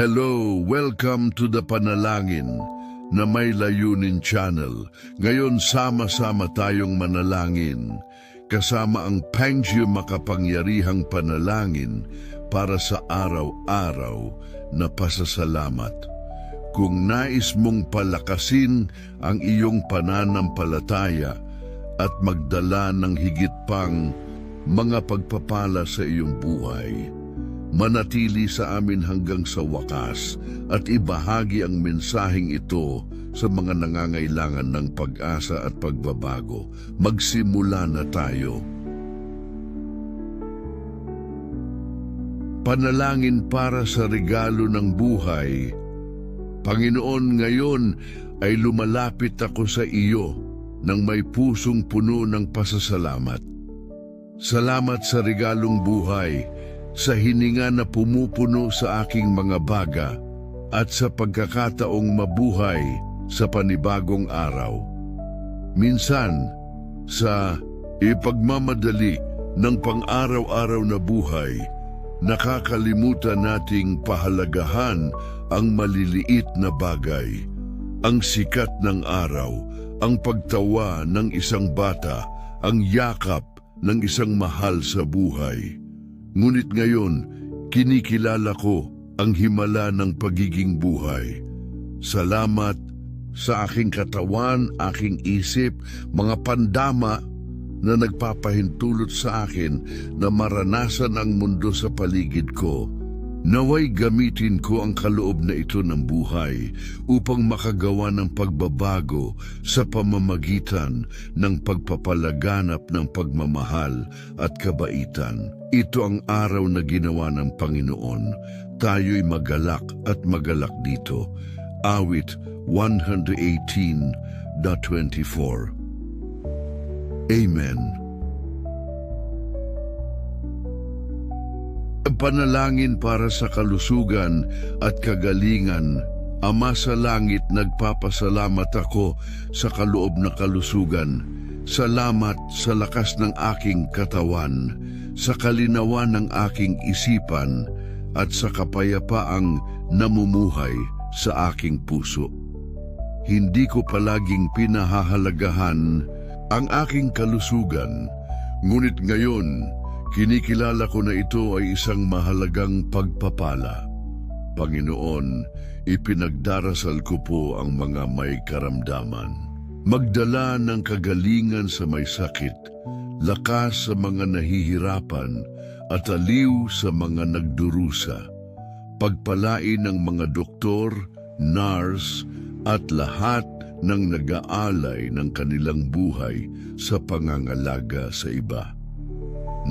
Hello, welcome to the Panalangin na may layunin channel. Ngayon sama-sama tayong manalangin kasama ang Pangyo makapangyarihang panalangin para sa araw-araw na pasasalamat. Kung nais mong palakasin ang iyong pananampalataya at magdala ng higit pang mga pagpapala sa iyong buhay, manatili sa amin hanggang sa wakas at ibahagi ang mensaheng ito sa mga nangangailangan ng pag-asa at pagbabago. Magsimula na tayo. Panalangin para sa regalo ng buhay. Panginoon, ngayon ay lumalapit ako sa iyo nang may pusong puno ng pasasalamat. Salamat sa regalong buhay, sa hininga na pumupuno sa aking mga baga, at sa pagkakataong mabuhay sa panibagong araw. Minsan, sa ipagmamadali ng pang-araw-araw na buhay, nakakalimutan nating pahalagahan ang maliliit na bagay, ang sikat ng araw, ang pagtawa ng isang bata, ang yakap ng isang mahal sa buhay. Ngunit ngayon, kinikilala ko ang himala ng pagiging buhay. Salamat sa aking katawan, aking isip, mga pandama na nagpapahintulot sa akin na maranasan ang mundo sa paligid ko. Naway gamitin ko ang kaloob na ito ng buhay upang makagawa ng pagbabago sa pamamagitan ng pagpapalaganap ng pagmamahal at kabaitan. Ito ang araw na ginawa ng Panginoon. Tayo'y magalak at magalak dito. Awit 118.24 Amen. Panalangin para sa kalusugan at kagalingan. Ama sa langit, nagpapasalamat ako sa kaloob na kalusugan. Salamat sa lakas ng aking katawan, sa kalinawan ng aking isipan, at sa kapayapaang namumuhay sa aking puso. Hindi ko palaging pinahahalagahan ang aking kalusugan, ngunit ngayon, kinikilala ko na ito ay isang mahalagang pagpapala. Panginoon, ipinagdarasal ko po ang mga may karamdaman. Magdala ng kagalingan sa may sakit, lakas sa mga nahihirapan, at aliw sa mga nagdurusa. Pagpalain ng mga doktor, nurse, at lahat ng nag-aalay ng kanilang buhay sa pangangalaga sa iba.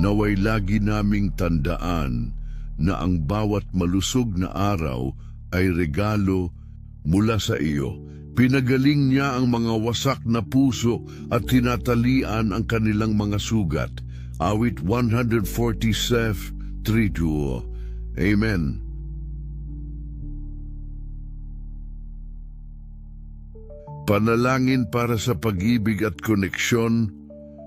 Naway lagi naming tandaan na ang bawat malusog na araw ay regalo mula sa iyo. Pinagaling niya ang mga wasak na puso at tinatalian ang kanilang mga sugat. Awit 147, 3 Amen. Panalangin para sa pag-ibig at koneksyon.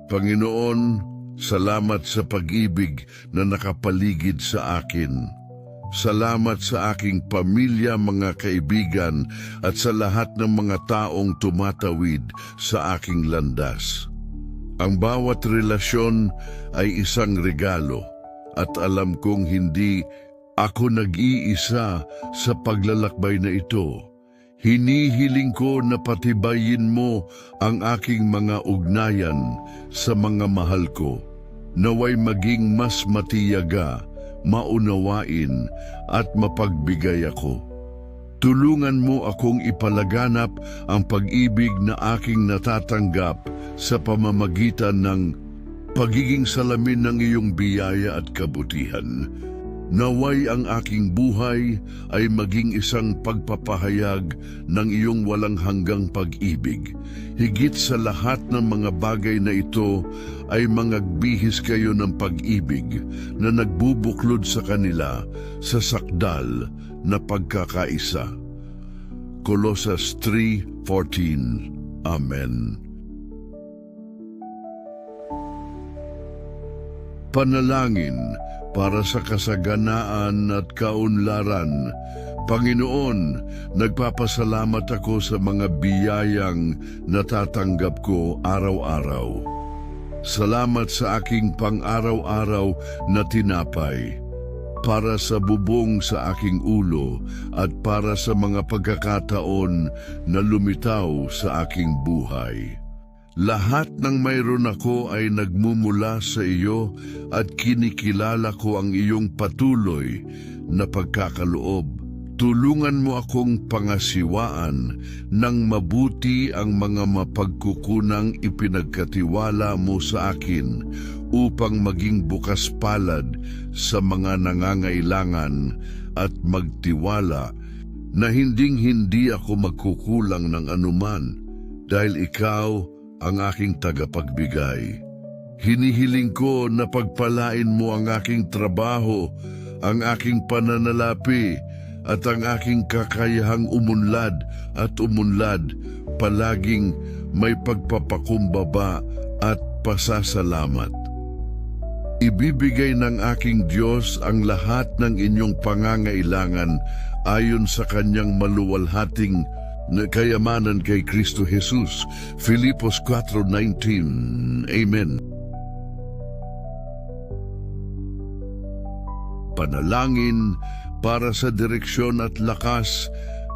Panginoon, salamat sa pag-ibig na nakapaligid sa akin. Salamat sa aking pamilya, mga kaibigan, at sa lahat ng mga taong tumatawid sa aking landas. Ang bawat relasyon ay isang regalo, at alam kong hindi ako nag-iisa sa paglalakbay na ito. Hinihiling ko na patibayin mo ang aking mga ugnayan sa mga mahal ko, naway maging mas matiyaga, maunawain at mapagbigay ako. Tulungan mo akong ipalaganap ang pag-ibig na aking natatanggap sa pamamagitan ng pagiging salamin ng iyong biyaya at kabutihan. Naway ang aking buhay ay maging isang pagpapahayag ng iyong walang hanggang pag-ibig. Higit sa lahat ng mga bagay na ito ay mangagbihis kayo ng pag-ibig na nagbubuklod sa kanila sa sakdal na pagkakaisa. Colossus 3.14 Amen. Panalangin para sa kasaganaan at kaunlaran. Panginoon, nagpapasalamat ako sa mga biyayang natatanggap ko araw-araw. Salamat sa aking pang-araw-araw na tinapay, para sa bubong sa aking ulo at para sa mga pagkakataon na lumitaw sa aking buhay. Lahat ng mayroon ako ay nagmumula sa iyo at kinikilala ko ang iyong patuloy na pagkakaloob. Tulungan mo akong pangasiwaan ng mabuti ang mga mapagkukunang ipinagkatiwala mo sa akin upang maging bukas palad sa mga nangangailangan at magtiwala na hinding-hindi ako magkukulang ng anuman dahil ikaw ang aking tagapagbigay. Hinihiling ko na pagpalain mo ang aking trabaho, ang aking pananalapi, at ang aking kakayahang umunlad at umunlad, palaging may pagpapakumbaba at pasasalamat. Ibibigay ng aking Diyos ang lahat ng inyong pangangailangan ayon sa kanyang maluwalhating na kayamanan kay Kristo Jesus. Filipos 4.19 Amen. Panalangin para sa direksyon at lakas,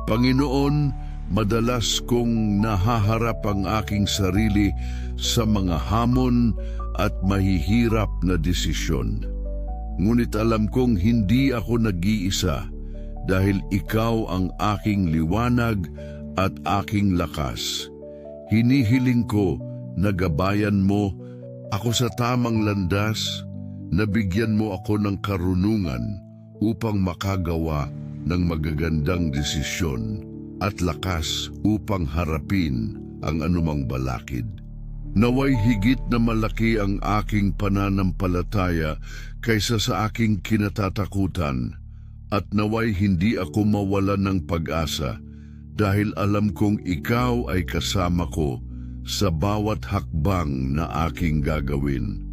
Panginoon, madalas kong nahaharap ang aking sarili sa mga hamon at mahihirap na desisyon. Ngunit alam kong hindi ako nag-iisa dahil ikaw ang aking liwanag at aking lakas. Hinihiling ko na gabayan mo ako sa tamang landas, nabigyan mo ako ng karunungan upang makagawa ng magagandang desisyon at lakas upang harapin ang anumang balakid. Naway higit na malaki ang aking pananampalataya kaysa sa aking kinatatakutan at naway hindi ako mawalan ng pag-asa dahil alam kong ikaw ay kasama ko sa bawat hakbang na aking gagawin.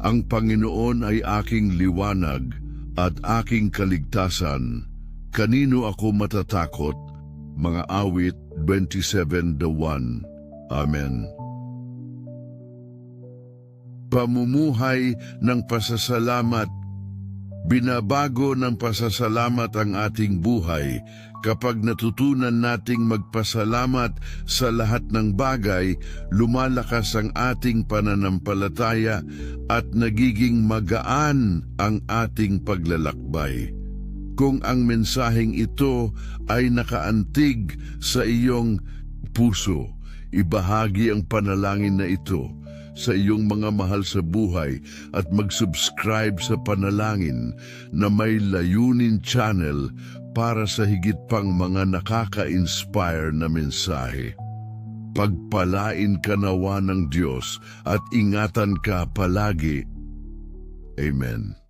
Ang Panginoon ay aking liwanag at aking kaligtasan. Kanino ako matatakot? Mga awit 27.1 Amen. Pamumuhay ng pasasalamat Binabago ng pasasalamat ang ating buhay kapag natutunan nating magpasalamat sa lahat ng bagay, lumalakas ang ating pananampalataya at nagiging magaan ang ating paglalakbay. Kung ang mensaheng ito ay nakaantig sa iyong puso, ibahagi ang panalangin na ito sa iyong mga mahal sa buhay at mag-subscribe sa panalangin na may layunin channel para sa higit pang mga nakaka-inspire na mensahe. Pagpalain ka nawa ng Diyos at ingatan ka palagi. Amen.